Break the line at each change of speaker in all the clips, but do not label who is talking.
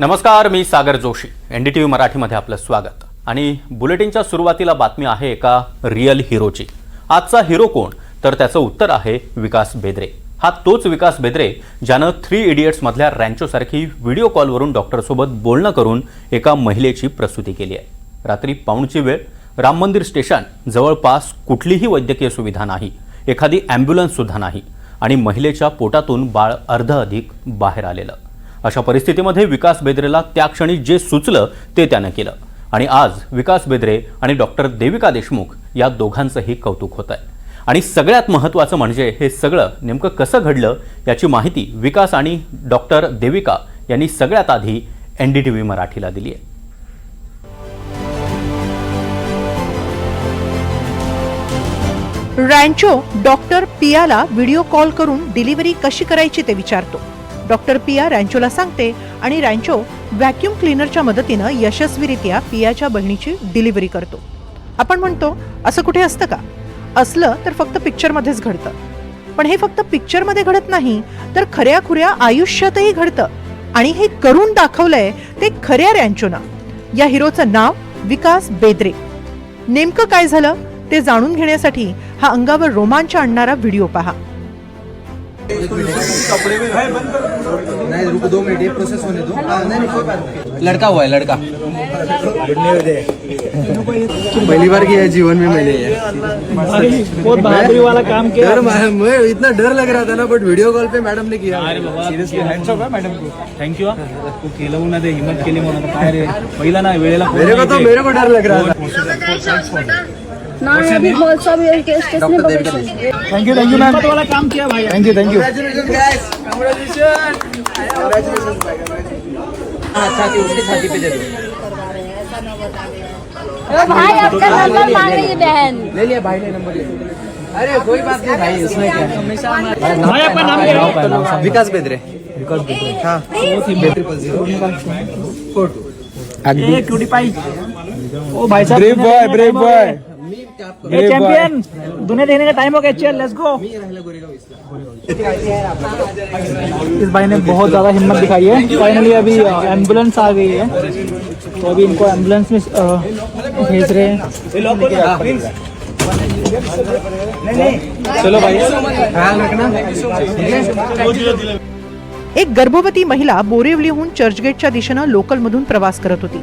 नमस्कार मी Sagar Joshi. N D T V मराठीमध्ये आपलं स्वागत. आणि बुलेटिनच्या सुरुवातीला बातमी आहे एका रिअल हिरोची. आजचा हिरो कोण? तर त्याचं उत्तर आहे विकास बेद्रे. हा तोच विकास बेद्रे ज्यानं थ्री इडियट्समधल्या रँचोसारखी व्हिडिओ कॉलवरून डॉक्टरसोबत बोलणं करून एका महिलेची प्रसूती केली आहे. रात्री पाऊणची वेळ राम मंदिर स्टेशन जवळपास कुठलीही वैद्यकीय सुविधा नाही एखादी ॲम्ब्युलन्ससुद्धा नाही आणि महिलेच्या पोटातून बाळ अर्ध अधिक बाहेर आलेलं. अशा परिस्थितीमध्ये विकास बेद्रेला त्या क्षणी जे सुचलं ते त्यानं केलं. आणि आज विकास बेद्रे आणि डॉक्टर देविका देशमुख या दोघांचंही कौतुक होत आहे. आणि सगळ्यात महत्त्वाचं म्हणजे हे सगळं नेमकं कसं घडलं याची माहिती विकास आणि डॉक्टर देविका यांनी सगळ्यात आधी एन डी टी व्ही मराठीला दिली आहे.
रँचो डॉक्टर पियाला व्हिडिओ कॉल करून डिलिव्हरी कशी करायची ते विचारतो. डॉक्टर पिया रँचोला सांगते आणि रँचो व्हॅक्यूम क्लीनरच्या मदतीनं यशस्वीरित्या पियाच्या बहिणीची डिलिव्हरी करतो. आपण म्हणतो असं कुठे असतं का? असलं तर फक्त पिक्चरमध्येच घडतं. पण हे फक्त पिक्चरमध्ये घडत नाही तर खऱ्या खुऱ्या आयुष्यातही घडतं. आणि हे करून दाखवलंय ते खऱ्या रँचोनं. या हिरोचं नाव विकास बेद्रे. नेमकं काय झालं ते जाणून घेण्यासाठी हा अंगावर रोमांच आणणारा व्हिडिओ पहा.
नहीं रुको दो मिनट ये प्रोसेस होने दो हाँ, नहीं नहीं कोई बात नहीं लड़का हुआ है लड़का। पहली बार किया है जीवन में मैंने ये
बहुत बहादुरी वाला काम किया।
डर मैं इतना डर लग रहा था ना बट वीडियो कॉल पे मैडम ने KIA.
Seriously hands off madam thank you तू केलं ना ते हिंमत केली म्हणून आता काय रे। पहिला ना वेळेला
मेरे को तो मेरे को डर लग रहा था।
नाही अभी बहुत सब केस ने बघितले
थँक्यू थँक्यू मॅम वाला काम किया भाई. थँक्यू थँक्यू
हाँ छाती उसकी छाती पे दे दो
भाई आपका नंबर मांग रही है बहन
ले लिया भाई ने नंबर। अरे कोई बात नहीं भाई इसमें क्या है
भाई. आपका नाम क्या है
विकास बेदरे
विकास बेद्रे
हाँ triple zero four two
a cutie pie ओ भाई साहब ब्रेव बॉय ब्रेव बॉय ये चैंपियन दुनिया देखने का टाइम हो गया चल लेट्स गो इस भाई ने बहुत ज़्यादा हिम्मत दिखाई है। फाइनली अभी एंबुलेंस आ गई है। तो अभी इनको एंबुलेंस में भेज रहे हैं।
चलो भाई।
एक गर्भवती महिला बोरिवलीहून चर्चगेटच्या दिशेनं लोकलमधून प्रवास करत होती.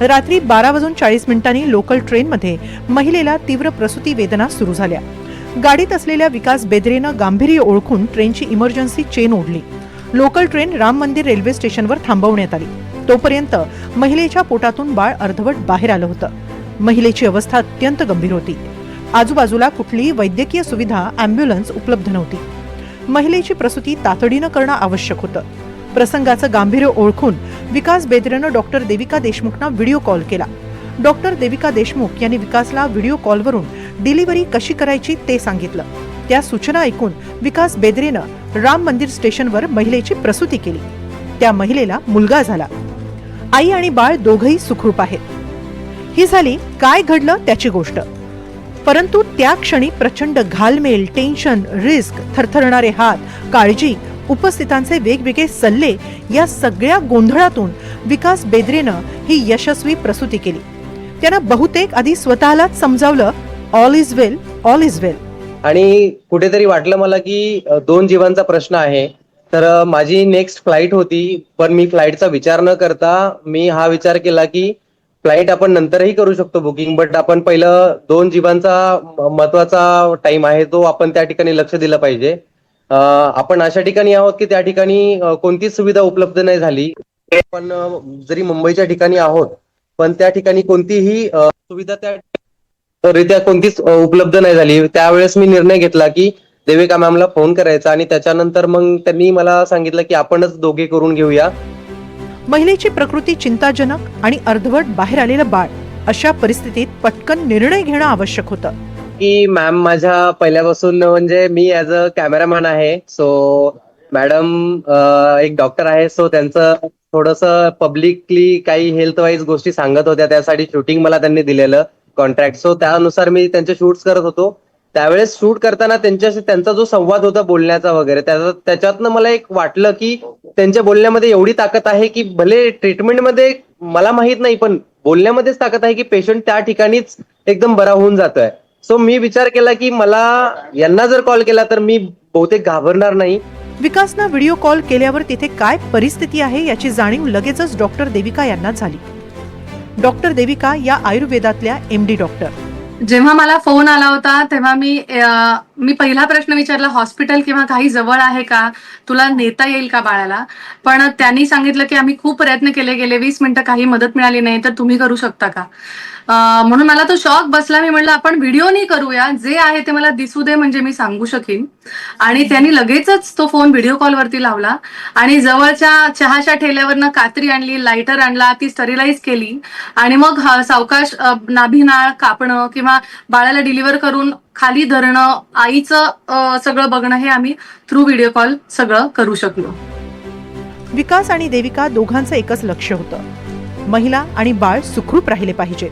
रात्री बारा वाजून चाळीस मिनिटांनी लोकल ट्रेनमध्ये महिलेला तीव्र प्रसूती वेदना सुरू झाल्या. गाडीत असलेल्या विकास बेदरेनं गांभीर्य ओळखून ट्रेनची इमर्जन्सी चेन ओढली. Local train Ram Mandir railway स्टेशनवर थांबवण्यात आली. तोपर्यंत महिलेच्या पोटातून बाळ अर्धवट बाहेर आलं होतं. महिलेची अवस्था अत्यंत गंभीर होती. आजूबाजूला कुठलीही वैद्यकीय सुविधा अँब्युलन्स उपलब्ध नव्हती. महिलेची प्रसूती तातडीनं करणं आवश्यक होतं. प्रसंगाचं गांभीर्य ओळखून विकास बेद्रेनं डॉक्टर देविका देशमुखना व्हिडिओ कॉल केला. डॉक्टर देविका देशमुख यांनी विकासला व्हिडिओ कॉलवरून डिलिव्हरी कशी करायची ते सांगितलं. त्या सूचना ऐकून विकास बेद्रेनं राम मंदिर स्टेशनवर महिलेची प्रसूती केली. त्या महिलेला मुलगा झाला. आई आणि बाळ दोघही सुखरूप आहेत. ही झाली काय घडलं त्याची गोष्ट. परंतु त्या क्षणी प्रचंड घालमेल टेन्शन रिस्क थरथरणारे हात काळजी उपस्थितांचे वेगवेगळे सल्ले या सगळ्या गोंधळातून विकास बेद्रेनं ही यशस्वी प्रसूती केली. त्यानं बहुतेक आधी स्वतःलाच समजावलं all is well all is well
आणि कुठेतरी वाटलं मला की दोन जीवांचा प्रश्न आहे. तर माझी नेक्स्ट फ्लाईट होती पण मी फ्लाईटचा विचार न करता मी हा विचार केला की फ्लाईट आपण नंतरही करू शकतो बुकिंग बट आपण पहिलं दोन जीवांचा महत्त्वाचा टाइम आहे तो आपण त्या ठिकाणी लक्ष दिलं पाहिजे. आपण अशा ठिकाणी आहोत की त्या ठिकाणी कोणतीच सुविधा उपलब्ध नाही झाली. आपण जरी मुंबईच्या ठिकाणी आहोत पण त्या ठिकाणी कोणतीही सुविधा त्या रित्या कोणतीच उपलब्ध नाही झाली. त्यावेळेस मी निर्णय घेतला की देविका मॅमला फोन करायचा आणि त्याच्यानंतर मग त्यांनी मला सांगितलं की आपणच दोघे करून घेऊया.
महिलेची प्रकृती चिंताजनक आणि अर्धवट बाहेर आलेलं बाळ अशा परिस्थितीत पटकन निर्णय घेणं आवश्यक होतं.
की मॅम माझ्या पहिल्यापासून म्हणजे मी ऍज अ कॅमेरामॅन आहे. सो मॅडम एक डॉक्टर आहे. सो त्यांचं थोडस पब्लिकली काही हेल्थ वाईज गोष्टी सांगत होत्या. त्यासाठी शूटिंग मला त्यांनी दिलेलं कॉन्ट्रॅक्ट सो त्यानुसार मी त्यांचे शूट्स करत होतो. त्यावेळेस शूट करताना त्यांच्याशी त्यांचा जो संवाद होता बोलण्याचा वगैरे त्याच्यातनं मला एक वाटलं की त्यांच्या बोलण्यामध्ये एवढी ताकद आहे की भले ट्रीटमेंटमध्ये मला माहीत नाही पण बोलण्यामध्येच ताकद आहे की पेशंट त्या ठिकाणीच एकदम बरा होऊन जातोय. सो मी विचार केला की मला यांना जर कॉल केला तर मी बहुतेक घाबरणार नाही.
विकासनं व्हिडिओ कॉल केल्यावर तिथे काय परिस्थिती आहे याची जाणीव लगेचच डॉक्टर देविका यांना झाली. डॉक्टर देविका या आयुर्वेदातल्या एम डी डॉक्टर
जेव्हा मला फोन आला होता तेव्हा मी अ, मी पहिला प्रश्न विचारला हॉस्पिटल किंवा काही जवळ आहे का? तुला नेता येईल का बाळाला? पण त्यांनी सांगितलं की आम्ही खूप प्रयत्न केले गेले वीस मिनिटं काही मदत मिळाली नाही तर तुम्ही करू शकता का? म्हणून मला तो शॉक बसला. मी म्हणलं आपण व्हिडिओनी करूया. जे आहे ते मला दिसू दे म्हणजे मी सांगू शकेन. आणि त्यांनी लगेचच तो फोन व्हिडिओ कॉलवरती लावला आणि जवळच्या चहाच्या ठेल्यावरनं कात्री आणली लायटर आणला ती स्टरिलाइज केली आणि मग सावकाश नाभिनाळ कापणं किंवा बाळाला डिलिव्हर करून खाली धरणं आईचं सगळं बघणं हे आम्ही थ्रू व्हिडिओ कॉल सगळं करू शकलो.
विकास आणि देविका दोघांचं एकच लक्ष होतं. महिला आणि बाळ सुखरूप राहिले पाहिजेत.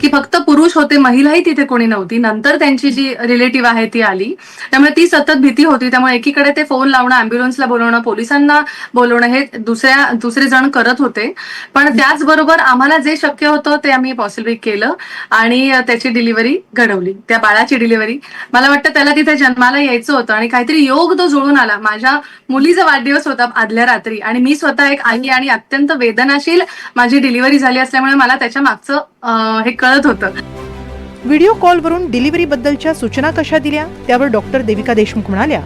की फक्त पुरुष होते महिलाही तिथे कोणी नव्हती. नंतर त्यांची जी रिलेटिव्ह आहे ती आली. त्यामुळे ती सतत भीती होती. त्यामुळे एकीकडे ते फोन लावणं अँब्युलन्सला बोलवणं पोलिसांना बोलवणं हे दुसऱ्या दुसरे जण करत होते. पण त्याचबरोबर आम्हाला जे शक्य होतं ते आम्ही पॉसिबल केलं आणि त्याची डिलिव्हरी घडवली. त्या बाळाची डिलिव्हरी मला वाटतं त्याला तिथे जन्माला यायचं होतं आणि काहीतरी योग तो जुळून आला. माझ्या मुलीचा वाढदिवस होता आदल्या रात्री आणि मी स्वतः एक आई आणि अत्यंत वेदनाशील माझी डिलिव्हरी झाली असल्यामुळे मला त्याच्या मागचं हे कळत होतं.
व्हिडिओ कॉलवरून डिलिव्हरी बद्दलच्या सूचना कशा दिल्या? त्यावर डॉक्टर देविका देशमुख म्हणाल्या.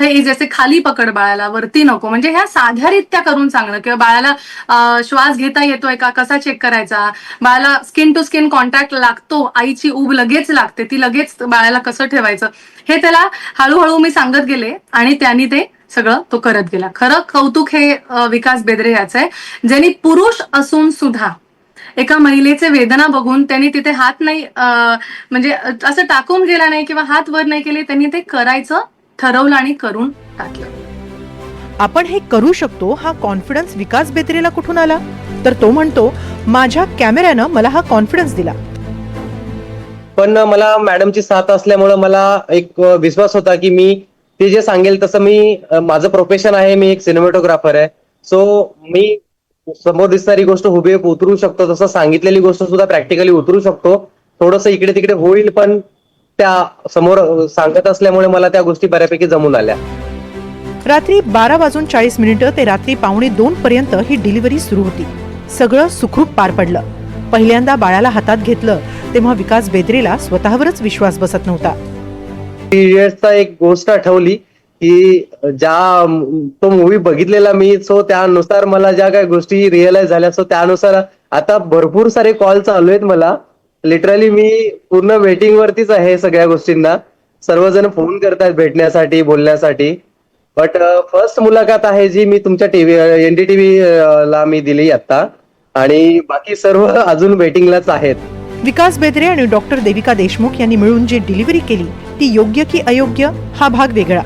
हे जसे खाली पकड बाळाला वरती नको. म्हणजे ह्या साध्यारित्या करून सांगणं. किंवा बाळाला श्वास घेता येतोय का? कसा चेक करायचा? बाळाला स्किन टू स्किन कॉन्टॅक्ट लागतो? आईची ऊब लगेच लागते. ती लगेच बाळाला कसं ठेवायचं? हे त्याला हळूहळू मी सांगत गेले आणि त्यांनी ते सगळं तो करत गेला. खरं कौतुक हे विकास बेदरे याचं आहे. ज्यांनी पुरुष असून सुद्धा एका महिलेचे वेदना बघून त्यांनी तिथे हात नाही म्हणजे असं टाकून गेला नाही किंवा हात वर नाही केले त्यांनी ते करायचं ठरवलं आणि करून टाकलं.
आपण हे करू शकतो हा कॉन्फिडन्स विकास बेत्रेला कुठून आला? तर तो म्हणतो माझ्या कॅमेऱ्यानं मला हा कॉन्फिडन्स दिला.
पण मला मॅडमची साथ असल्यामुळं मला एक विश्वास होता की मी ते जे सांगेल तसं मी माझं प्रोफेशन आहे मी एक सिनेमॅटोग्राफर आहे. सो मी समोर दिसणारी गोष्ट हुबेहूब उतरू शकतो. तसं सांगितलेली गोष्ट सुद्धा प्रॅक्टिकली उतरू शकतो. थोडस इकडे तिकडे होईल पण त्या समोर सांगत असल्यामुळे मला त्या गोष्टी बऱ्यापैकी जमून आल्या.
रात्री बारा वाजून चाळीस मिनिटं ते रात्री पावणे दोन पर्यंत ही डिलिव्हरी सुरू होती. सगळं सुखरूप पार पडलं. पहिल्यांदा बाळाला हातात घेतलं तेव्हा विकास बेद्रेला स्वतःवरच विश्वास बसत नव्हता.
पिरियडचा एक गोष्ट आठवली. की ज्या तो मूवी बघितलेला मी सो त्यानुसार मला ज्या काही गोष्टी रिअलाइज झाल्या सो त्यानुसार आता भरपूर सारे कॉल चालू आहेत मला. लिटरली मी पूर्ण वेटिंग वरतीच आहे सगळ्या गोष्टींना. सर्वजण फोन करतात भेटण्यासाठी बोलण्यासाठी. बट फर्स्ट uh, मुलाखत आहे जी मी तुमच्या टीव्ही एनडीटीव्ही uh, ला मी दिली आता आणि बाकी सर्व अजून वेटिंगलाच आहेत.
विकास बेदरे आणि डॉक्टर देविका देशमुख यांनी मिळून जी डिलिव्हरी केली ती योग्य की अयोग्य हा भाग वेगळा.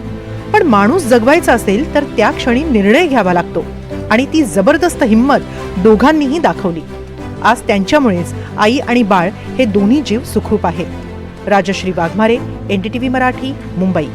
पण माणूस जगवायचा असेल तर त्या क्षणी निर्णय घ्यावा लागतो. आणि ती जबरदस्त हिंमत दोघांनीही दाखवली. आज त्यांच्यामुळेच आई आणि बाळ हे दोन्ही जीव सुखरूप आहेत. राजश्री वाघमारे एनडीटीव्ही मराठी मुंबई.